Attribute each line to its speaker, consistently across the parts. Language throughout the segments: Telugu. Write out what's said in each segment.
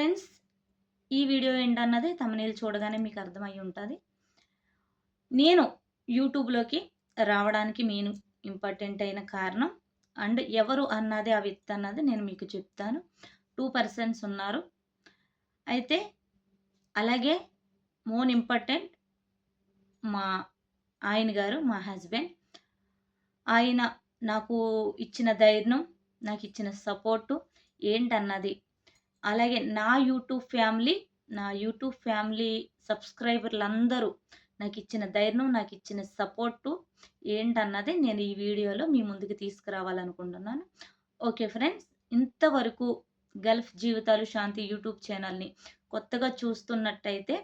Speaker 1: ఫ్రెండ్స్ ఈ వీడియో ఏంటన్నది తమనేలు చూడగానే మీకు అర్థమై ఉంటుంది. నేను యూట్యూబ్లోకి రావడానికి మెయిన్ ఇంపార్టెంట్ అయిన కారణం అండ్ ఎవరు అన్నది ఆ వ్యక్తి అన్నది నేను మీకు చెప్తాను. టూ పర్సన్స్ ఉన్నారు. అయితే అలాగే మోన్ ఇంపార్టెంట్ మా ఆయన గారు మా హస్బెండ్. ఆయన నాకు ఇచ్చిన ధైర్యం నాకు ఇచ్చిన సపోర్టు ఏంటన్నది అలాగే నా యూట్యూబ్ ఫ్యామిలీ నా యూట్యూబ్ ఫ్యామిలీ సబ్స్క్రైబర్లు అందరూ నాకు ఇచ్చిన ధైర్యం నాకు ఇచ్చిన సపోర్టు ఏంటన్నది నేను ఈ వీడియోలో మీ ముందుకు తీసుకురావాలనుకుంటున్నాను. ఓకే ఫ్రెండ్స్ ఇంతవరకు గల్ఫ్ జీవితాలు శాంతి యూట్యూబ్ ఛానల్ని కొత్తగా చూస్తున్నట్టయితే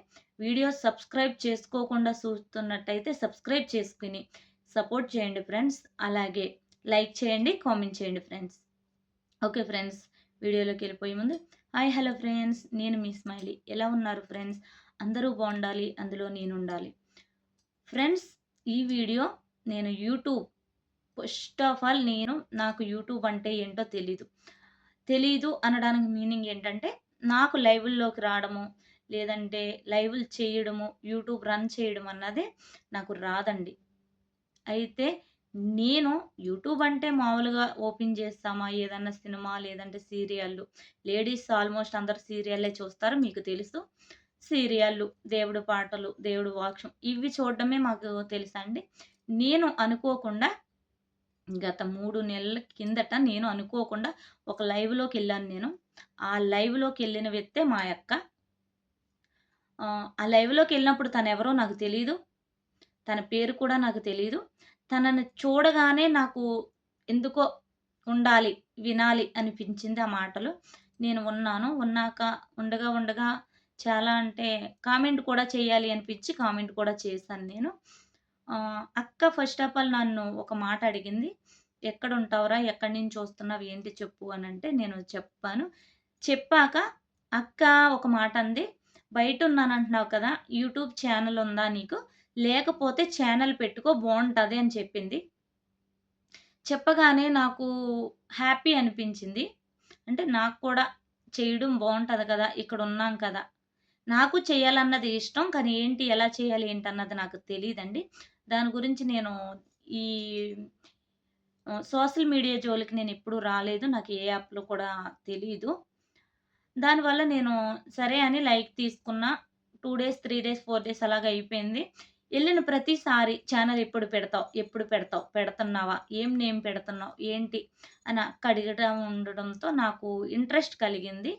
Speaker 1: వీడియో సబ్స్క్రైబ్ చేసుకోకుండా చూస్తున్నట్టయితే సబ్స్క్రైబ్ చేసుకుని సపోర్ట్ చేయండి ఫ్రెండ్స్. అలాగే లైక్ చేయండి కామెంట్ చేయండి ఫ్రెండ్స్. ఓకే ఫ్రెండ్స్ వీడియోలోకి వెళ్ళిపోయే ముందు హాయ్ హలో ఫ్రెండ్స్. నేను మీ స్మైలీ. ఎలా ఉన్నారు ఫ్రెండ్స్? అందరూ బాగుండాలి. అందులో నేను ఉండాలి ఫ్రెండ్స్ ఈ వీడియో నేను యూట్యూబ్. ఫస్ట్ ఆఫ్ ఆల్ నేను నాకు యూట్యూబ్ అంటే ఏంటో తెలీదు. తెలీదు అనడానికి మీనింగ్ ఏంటంటే నాకు లైవ్ల్లోకి రావడము లేదంటే లైవ్లు చేయడము యూట్యూబ్ రన్ చేయడం అన్నదే నాకు రాదండి. అయితే నేను యూట్యూబ్ అంటే మామూలుగా ఓపెన్ చేస్తామా? ఏదన్నా సినిమా లేదంటే సీరియళ్ళు లేడీస్ ఆల్మోస్ట్ అందరు సీరియల్లే చూస్తారు మీకు తెలుసు. సీరియళ్ళు దేవుడు పాటలు దేవుడు వాక్యం ఇవి చూడడమే మాకు తెలుసండి. నేను అనుకోకుండా గత మూడు నెలల కిందట నేను అనుకోకుండా ఒక లైవ్లోకి వెళ్ళాను నేను. ఆ లైవ్లోకి వెళ్ళిన వ్యక్తే మా యొక్క ఆ లైవ్లోకి వెళ్ళినప్పుడు తను ఎవరో నాకు తెలియదు తన పేరు కూడా నాకు తెలియదు తనని చూడగానే నాకు ఎందుకో ఉండాలి వినాలి అనిపించింది ఆ మాటలు. నేను ఉన్నాను ఉన్నాక ఉండగా ఉండగా చాలా అంటే కామెంట్ కూడా చేయాలి అనిపించి కామెంట్ కూడా చేశాను నేను. అక్క ఫస్ట్ ఆఫ్ ఆల్ నన్ను ఒక మాట అడిగింది ఎక్కడ ఉంటావురా? ఎక్కడి నుంచి వస్తున్నావు? ఏంటి చెప్పు? అని అంటే నేను చెప్పాను. చెప్పాక అక్క ఒక మాట అంది బయట ఉన్నాను అంటున్నావు కదా యూట్యూబ్ ఛానల్ ఉందా నీకు? లేకపోతే ఛానల్ పెట్టుకో బాగుంటుంది అని చెప్పింది. చెప్పగానే నాకు హ్యాపీ అనిపించింది. అంటే నాకు కూడా చేయడం బాగుంటుంది కదా ఇక్కడ ఉన్నాం కదా. నాకు చేయాలన్నది ఇష్టం కానీ ఏంటి ఎలా చేయాలి ఏంటి అన్నది నాకు తెలియదండి దాని గురించి నేను ఈ సోషల్ మీడియా జోలికి నేను ఎప్పుడూ రాలేదు. నాకు ఏ యాప్లో కూడా తెలియదు దానివల్ల నేను సరే అని లైక్ తీసుకున్న. Two days three days four days అలాగ అయిపోయింది. వెళ్ళిన ప్రతిసారి ఛానల్ ఎప్పుడు పెడతావు ఎప్పుడు పెడతావు పెడుతున్నావా ఏం నేమ్ పెడుతున్నావు ఏంటి అని అక్క ఉండడంతో నాకు ఇంట్రెస్ట్ కలిగింది.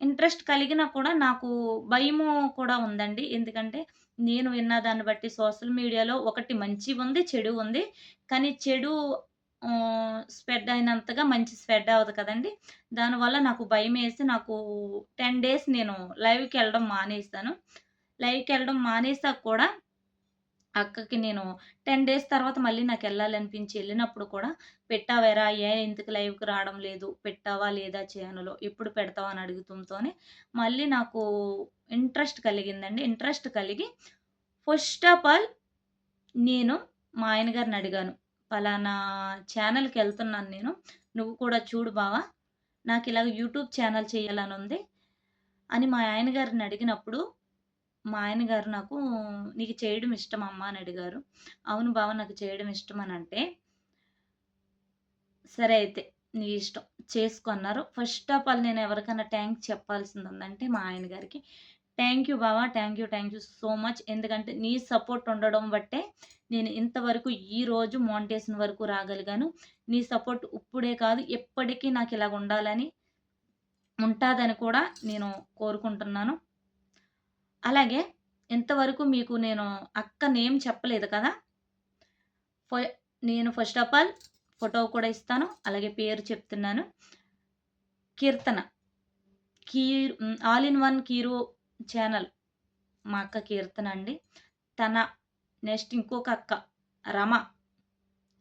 Speaker 1: ఇంట్రెస్ట్ కలిగినా కూడా నాకు భయము కూడా ఉందండి. ఎందుకంటే నేను విన్న దాన్ని బట్టి సోషల్ మీడియాలో ఒకటి మంచి ఉంది చెడు ఉంది. కానీ చెడు స్ప్రెడ్ అయినంతగా మంచి స్ప్రెడ్ అవ్వదు కదండి. దానివల్ల నాకు భయం వేసి నాకు టెన్ డేస్ నేను లైవ్కి వెళ్ళడం మానేస్తాను లైవ్కి వెళ్ళడం మానేసాక కూడా అక్కకి నేను టెన్ డేస్ తర్వాత మళ్ళీ నాకు వెళ్ళాలనిపించి వెళ్ళినప్పుడు కూడా పెట్టావేరా ఏ ఇంతకు లైవ్కి రావడం లేదు పెట్టావా లేదా ఛానల్ ఎప్పుడు పెడతావా అని అడుగుతుంటోనే మళ్ళీ నాకు ఇంట్రెస్ట్ కలిగిందండి. ఇంట్రెస్ట్ కలిగి ఫస్ట్ ఆఫ్ ఆల్ నేను మా ఆయన గారిని అడిగాను పలానా ఛానల్కి వెళ్తున్నాను నేను నువ్వు కూడా చూడు బావా నాకు ఇలాగ యూట్యూబ్ ఛానల్ చేయాలని ఉంది అని మా ఆయన గారిని అడిగినప్పుడు మా ఆయన గారు నాకు నీకు చేయడం ఇష్టం అమ్మ అని అడిగారు. అవును బావ నాకు చేయడం ఇష్టం అని అంటే సరే అయితే నీ ఇష్టం చేసుకున్నారు ఫస్ట్ ఆఫ్ ఆల్ నేను ఎవరికైనా ట్యాంక్ చెప్పాల్సింది ఉందంటే మా ఆయన గారికి థ్యాంక్ యూ బావా thank you thank you so much ఎందుకంటే నీ సపోర్ట్ ఉండడం బట్టే నేను ఇంతవరకు ఈ రోజు మౌంటేషన్ వరకు రాగలిగాను. నీ సపోర్ట్ ఇప్పుడే కాదు ఎప్పటికీ నాకు ఇలాగ ఉండాలని ఉంటుందని కూడా నేను కోరుకుంటున్నాను. అలాగే ఇంతవరకు మీకు నేను అక్క నేమ్ చెప్పలేదు కదా? నేను ఫస్ట్ ఆఫ్ ఆల్ ఫోటో కూడా ఇస్తాను అలాగే పేరు చెప్తున్నాను. Keerthana. Keer all in one Kiro channel మా అక్క కీర్తన అండి. తన నెక్స్ట్ ఇంకొక అక్క రమ.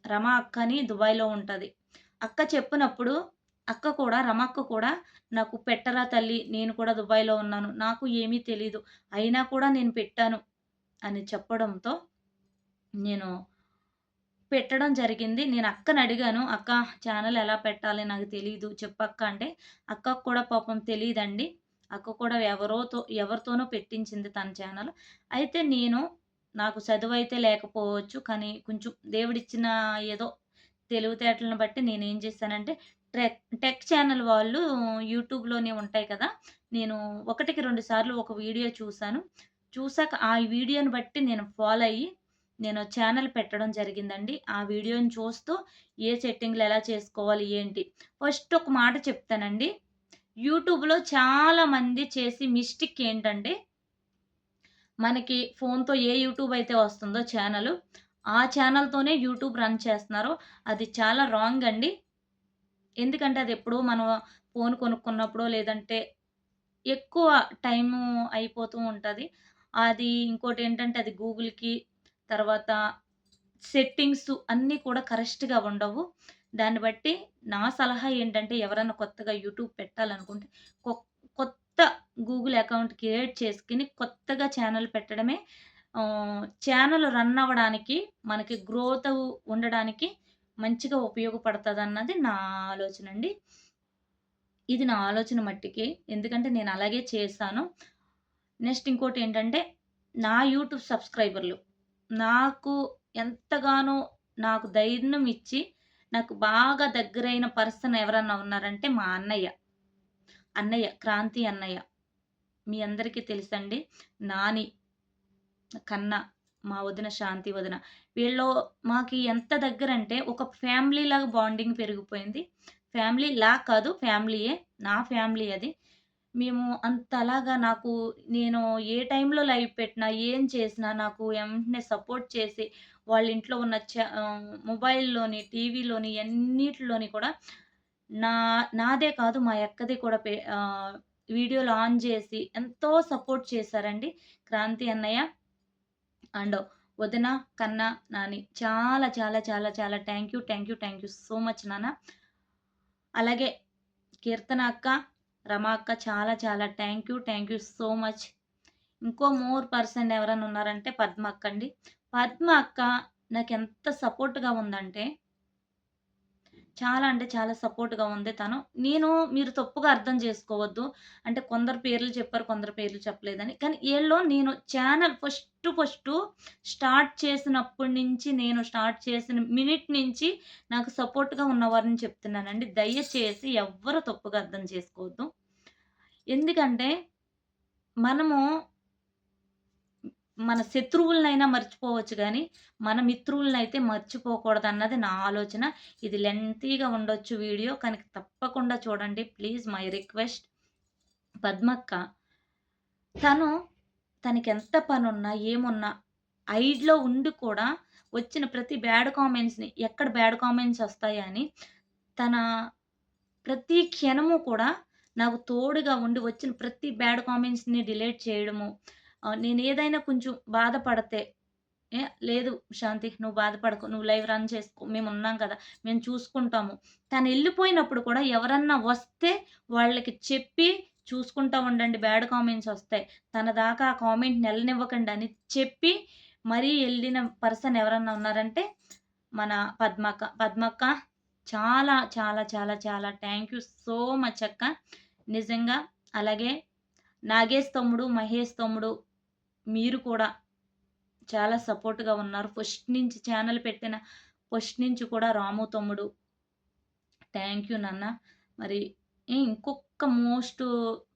Speaker 1: రమ అక్క అని దుబాయ్లో ఉంటుంది. అక్క చెప్పినప్పుడు అక్క కూడా రమక్క కూడా నాకు పెట్టరా తల్లి నేను కూడా దుబాయ్లో ఉన్నాను నాకు ఏమీ తెలీదు అయినా కూడా నేను పెట్టాను అని చెప్పడంతో నేను పెట్టడం జరిగింది నేను అక్కని అడిగాను అక్క ఛానల్ ఎలా పెట్టాలి నాకు తెలియదు చెప్పక్క అంటే అక్కకు కూడా పాపం తెలియదండి అక్క కూడా ఎవరోతో ఎవరితోనో పెట్టించింది తన ఛానల్. అయితే నేను నాకు చదువయితే లేకపోవచ్చు. కానీ కొంచెం దేవుడిచ్చిన ఏదో తెలివితేటలను బట్టి నేను ఏం చేశానంటే ట్రెక్ టెక్ ఛానల్ వాళ్ళు యూట్యూబ్‌లోనే ఉంటాయి కదా! నేను ఒకటికి రెండు సార్లు ఒక వీడియో చూశాను చూసాక ఆ వీడియోని బట్టి నేను ఫాలో అయ్యి నేను ఛానల్ పెట్టడం జరిగిందండి. ఆ వీడియోని చూస్తూ ఏ సెట్టింగ్‌లు ఎలా చేసుకోవాలి ఏంటి. ఫస్ట్ ఒక మాట చెప్తానండి. యూట్యూబ్‌లో చాలామంది చేసి మిస్టేక్ ఏంటంటే మనకి ఫోన్‌తో ఏ యూట్యూబ్ అయితే వస్తుందో ఛానల్ ఆ ఛానల్‌తోనే యూట్యూబ్ రన్ చేస్తున్నారు. అది చాలా రాంగ్ అండి. ఎందుకంటే అది ఎప్పుడో మనం ఫోన్ కొనుక్కున్నప్పుడో లేదంటే ఎక్కువ టైము అయిపోతూ ఉంటుంది అది ఇంకోటి ఏంటంటే అది గూగుల్‌కి తర్వాత సెట్టింగ్స్ అన్నీ కూడా కరెక్ట్‌గా ఉండవు. దాన్ని బట్టి నా సలహా ఏంటంటే ఎవరైనా కొత్తగా యూట్యూబ్ పెట్టాలనుకుంటే కొత్త గూగుల్ అకౌంట్ క్రియేట్ చేసుకుని కొత్తగా ఛానల్ పెట్టడమే ఛానల్ రన్ అవ్వడానికి మనకి గ్రోత్ ఉండడానికి మంచిగా ఉపయోగపడుతుంది అన్నది నా ఆలోచన అండి. ఇది నా ఆలోచన మట్టికి. ఎందుకంటే నేను అలాగే చేశాను. నెక్స్ట్ ఇంకోటి ఏంటంటే నా యూట్యూబ్ సబ్‌స్క్రైబర్‌లు నాకు ఎంతగానో నాకు ధైర్యం ఇచ్చి నాకు బాగా దగ్గరైన పర్సన్ ఎవరన్నా ఉన్నారంటే మా అన్నయ్య. అన్నయ్య క్రాంతి అన్నయ్య. మీ అందరికీ తెలుసండి. నాని, కన్నా, మా వదిన శాంతి వదిన. వీళ్ళు మాకు ఎంత దగ్గర అంటే ఒక ఫ్యామిలీలాగా బాండింగ్ పెరిగిపోయింది. ఫ్యామిలీ లా కాదు ఫ్యామిలీయే. నా ఫ్యామిలీ అది. మేము అంతలాగా నాకు నేను ఏ టైంలో లైవ్ పెట్టినా, ఏం చేసినా నాకు వెంటనే సపోర్ట్ చేసి వాళ్ళ ఇంట్లో ఉన్న చ మొబైల్‌లోని, టీవీలోని అన్నిటిలోని కూడా నా నాదే కాదు మా అక్కది కూడా పే వీడియోలు ఆన్ చేసి ఎంతో సపోర్ట్ చేశారండి. క్రాంతి అన్నయ్య అండ్ వదిన, కన్నా, నాని. చాలా చాలా చాలా చాలా thank you. Thank you. Thank you so much నాన్న. అలాగే కీర్తన అక్క, రమా అక్క చాలా చాలా thank you. Thank you so much. ఇంకో మోర్ పర్సన్ ఎవరైనా ఉన్నారంటే పద్మ అక్క అండి. పద్మ అక్క నాకు ఎంత సపోర్ట్‌గా ఉందంటే చాలా అంటే చాలా సపోర్ట్‌గా ఉంది తను. నేను మీరు తప్పుగా అర్థం చేసుకోవద్దు. అంటే కొందరు పేర్లు చెప్పారు, కొందరు పేర్లు చెప్పలేదని. కానీ వీళ్ళు నేను ఛానల్ ఫస్ట్ ఫస్ట్ స్టార్ట్ చేసినప్పటి నుంచి నేను స్టార్ట్ చేసిన మినిట్ నుంచి నాకు సపోర్ట్‌గా ఉన్నవారిని చెప్తున్నానండి. దయచేసి ఎవ్వరు తప్పుగా అర్థం చేసుకోవద్దు. ఎందుకంటే మనము మన శత్రువులనైనా మర్చిపోవచ్చు కానీ మన మిత్రులనైతే మర్చిపోకూడదన్నది నా ఆలోచన. ఇది లెంతీగా ఉండొచ్చు వీడియో. కానీ తప్పకుండా చూడండి ప్లీజ్ మై రిక్వెస్ట్. పద్మక్క తను తనకెంత పనున్నా, ఏమున్నా ఐడ్‌లో ఉండి కూడా వచ్చిన ప్రతి బ్యాడ్ కామెంట్స్‌ని ఎక్కడ బ్యాడ్ కామెంట్స్ వస్తాయా అని తన ప్రతి క్షణము కూడా నాకు తోడుగా ఉండి వచ్చిన ప్రతి బ్యాడ్ కామెంట్స్‌ని డిలీట్ చేయడము. నేను ఏదైనా కొంచెం బాధపడితే లేదు శాంతి నువ్వు బాధపడకు. నువ్వు లైవ్ రన్ చేసుకో. మేము ఉన్నాం కదా! మేము చూసుకుంటాము. తను వెళ్ళిపోయినప్పుడు కూడా ఎవరన్నా వస్తే వాళ్ళకి చెప్పి చూసుకుంటా ఉండండి బ్యాడ్ కామెంట్స్ వస్తాయి. తన దాకా ఆ కామెంట్ నెలనివ్వకండి అని చెప్పి మరీ వెళ్ళిన పర్సన్ ఎవరన్నా ఉన్నారంటే మన పద్మక్క. పద్మక్క చాలా చాలా చాలా చాలా థ్యాంక్ యూ సో మచ్ అక్క. నిజంగా. అలాగే నాగేష్ తమ్ముడు, మహేష్ తమ్ముడు మీరు కూడా చాలా సపోర్ట్‌గా ఉన్నారు. ఫస్ట్ నుంచి ఛానల్ పెట్టిన ఫస్ట్ నుంచి కూడా రాము తమ్ముడు. థ్యాంక్ యూ నాన్న. మరి ఇంకొక మోస్ట్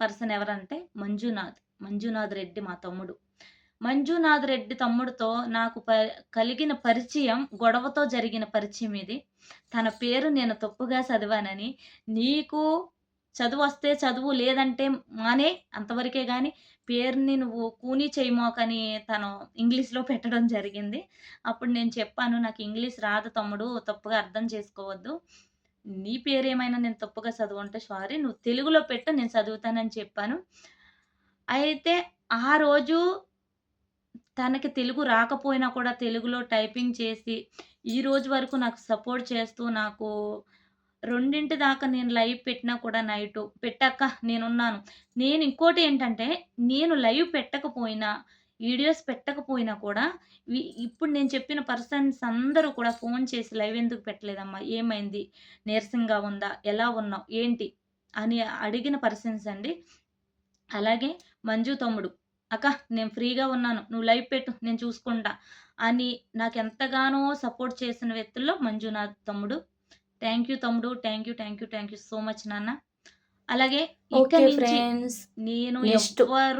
Speaker 1: పర్సన్ ఎవరంటే మంజునాథ్. మంజునాథ్ రెడ్డి మా తమ్ముడు. మంజునాథ్ రెడ్డి తమ్ముడితో నాకు ప కలిగిన పరిచయం గొడవతో జరిగిన పరిచయం ఇది. తన పేరు నేను తప్పుగా చదివానని, నీకు చదువు వస్తే చదువు లేదంటే మానే అంతవరకే కానీ పేరుని నువ్వు కూనీ చేయమోకని తను ఇంగ్లీష్‌లో పెట్టడం జరిగింది. అప్పుడు నేను చెప్పాను నాకు ఇంగ్లీష్ రాదు తమ్ముడు తప్పుగా అర్థం చేసుకోవద్దు. నీ పేరేమైనా నేను తప్పుగా చదువుంటే సారీ. నువ్వు తెలుగులో పెట్ట నేను చదువుతానని చెప్పాను. అయితే ఆ రోజు తనకి తెలుగు రాకపోయినా కూడా తెలుగులో టైపింగ్ చేసి, ఈ రోజు వరకు నాకు సపోర్ట్ చేస్తూ నాకు రెండింటి దాకా నేను లైవ్ పెట్టినా కూడా నైటు పెట్టక్క నేనున్నాను. నేను ఇంకోటి ఏంటంటే నేను లైవ్ పెట్టకపోయినా, వీడియోస్ పెట్టకపోయినా కూడా ఇప్పుడు నేను చెప్పిన పర్సన్స్ అందరూ కూడా ఫోన్ చేసి లైవ్ ఎందుకు పెట్టలేదమ్మా? ఏమైంది? నీరసంగా ఉందా? ఎలా ఉన్నావు? ఏంటి? అని అడిగిన పర్సన్స్ అండి. అలాగే మంజు తమ్ముడు అక్క నేను ఫ్రీగా ఉన్నాను నువ్వు లైవ్ పెట్టు నేను చూసుకుంటా అని నాకు ఎంతగానో సపోర్ట్ చేసిన వ్యక్తుల్లో మంజునాథ్ తమ్ముడు థ్యాంక్ యూ తమ్ముడు thank you thank you thank you so much నాన్న అలాగే
Speaker 2: ఓకే ఫ్రెండ్స్
Speaker 1: నేను. ఎవ్వరు